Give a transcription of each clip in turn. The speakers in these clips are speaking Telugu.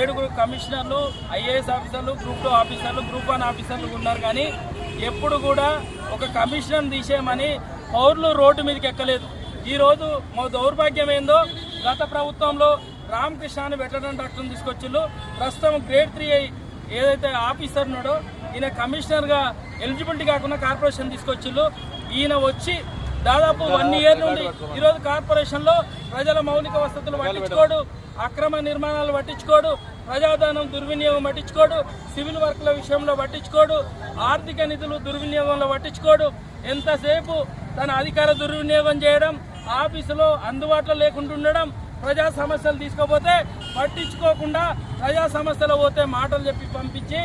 ఏడుగురు కమిషనర్లు ఐఏఎస్ ఆఫీసర్లు గ్రూప్ టూ ఆఫీసర్లు గ్రూప్ వన్ ఆఫీసర్లు ఉన్నారు కానీ ఎప్పుడు కూడా ఒక కమిషనర్ తీసేయమని పౌరులు రోడ్డు మీదకి ఎక్కలేదు. ఈరోజు మా దౌర్భాగ్యం ఏందో గత ప్రభుత్వంలో రామకృష్ణ అని వెటరన్ డాక్టర్ని తీసుకొచ్చిళ్ళు. ప్రస్తుతం గ్రేడ్ త్రీ ఏదైతే ఆఫీసర్ ఉన్నాడో ఈయన కమిషనర్గా ఎలిజిబిలిటీ కాకుండా కార్పొరేషన్ తీసుకొచ్చిళ్ళు. ఈయన వచ్చి దాదాపు వన్ ఇయర్ నుండి ఈరోజు కార్పొరేషన్లో ప్రజల మౌలిక వసతులు పట్టించుకోడు అక్రమ నిర్మాణాలు పట్టించుకోడు ప్రజాధనం దుర్వినియోగం పట్టించుకోడు సివిల్ వర్క్ల విషయంలో పట్టించుకోడు ఆర్థిక నిధులు దుర్వినియోగంలో పట్టించుకోడు. ఎంతసేపు తన అధికార దుర్వినియోగం చేయడం ఆఫీసులో అందుబాటులో లేకుండా ఉండడం ప్రజా సమస్యలు తీసుకోపోతే పట్టించుకోకుండా ప్రజా సమస్యలు పోతే మాటలు చెప్పి పంపించి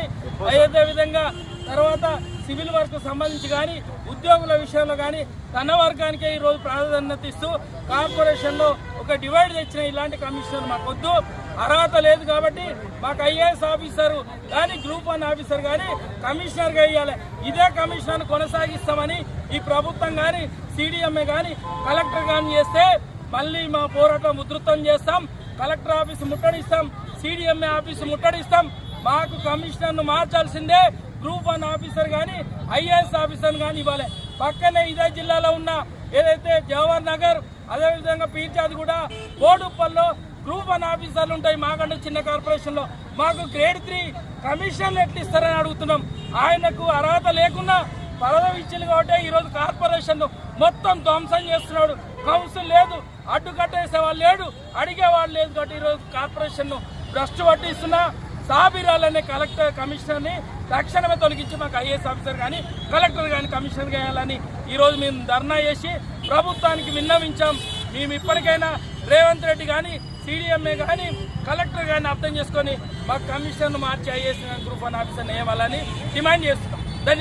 అదే విధంగా తర్వాత సివిల్ వర్క్ సంబంధించి కానీ ఉద్యోగుల విషయంలో కానీ తన వర్గానికే ఈరోజు ప్రాధాన్యత ఇస్తూ కార్పొరేషన్లో ఒక డివైడ్ తెచ్చిన ఇలాంటి కమిషనర్ మాకొద్దు. అర్హత లేదు కాబట్టి మాకు ఐఏఎస్ ఆఫీసర్ కానీ గ్రూప్ వన్ ఆఫీసర్ కానీ కమిషనర్గా ఇవ్వాలి ఇదే కమిషనర్ కొనసాగిస్తామని ఈ ప్రభుత్వం కానీ సిడిఎంఏ కానీ కలెక్టర్ కానీ చేస్తే మళ్ళీ మా పోరాటం ఉధృతం చేస్తాం. కలెక్టర్ ఆఫీస్ ముట్టడిస్తాం. సిడిఎంఏ ఆఫీస్ ముట్టడిస్తాం. మాకు కమిషనర్ను మార్చాల్సిందే. గ్రూప్ వన్ ఆఫీసర్ కానీ ఐఏఎస్ ఆఫీసర్ కానీ ఇవ్వాలి. పక్కనే ఇదే జిల్లాలో ఉన్న ఏదైతే జవహర్ నగర్ అదేవిధంగా పీర్చాది కూడా బోడుప్పల్లో గ్రూప్ వన్ ఆఫీసర్లు ఉంటాయి మాకంటే చిన్న కార్పొరేషన్లో. మాకు గ్రేడ్ త్రీ కమిషన్లు ఎట్లు ఇస్తారని అడుగుతున్నాం. ఆయనకు అర్హత లేకుండా పదవి ఇచ్చింది కాబట్టి ఈరోజు కార్పొరేషన్ మొత్తం ధ్వంసం చేస్తున్నాడు. కౌన్సిల్ లేదు అడ్డు కట్టేసేవాళ్ళు లేడు అడిగేవాళ్ళు లేదు కాబట్టి ఈరోజు కార్పొరేషన్ను భ్రష్టు పట్టిస్తున్నా. సాబిరాలనే కలెక్టర్ కమిషనర్ని తక్షణమే తొలగించి మాకు ఐఏఎస్ ఆఫీసర్ కానీ కలెక్టర్ కానీ కమిషనర్ కానీ ఈరోజు మేము ధర్నా చేసి ప్రభుత్వానికి విన్నవించాం. మేము ఇప్పటికైనా రేవంత్ రెడ్డి కానీ సీడీఎంఏ కానీ కలెక్టర్ కానీ అర్థం చేసుకొని మాకు కమిషనర్ను మార్చి ఐఏఎస్ గ్రూప్ వన్ ఆఫీసర్ వేయాలని డిమాండ్ చేస్తున్నాం.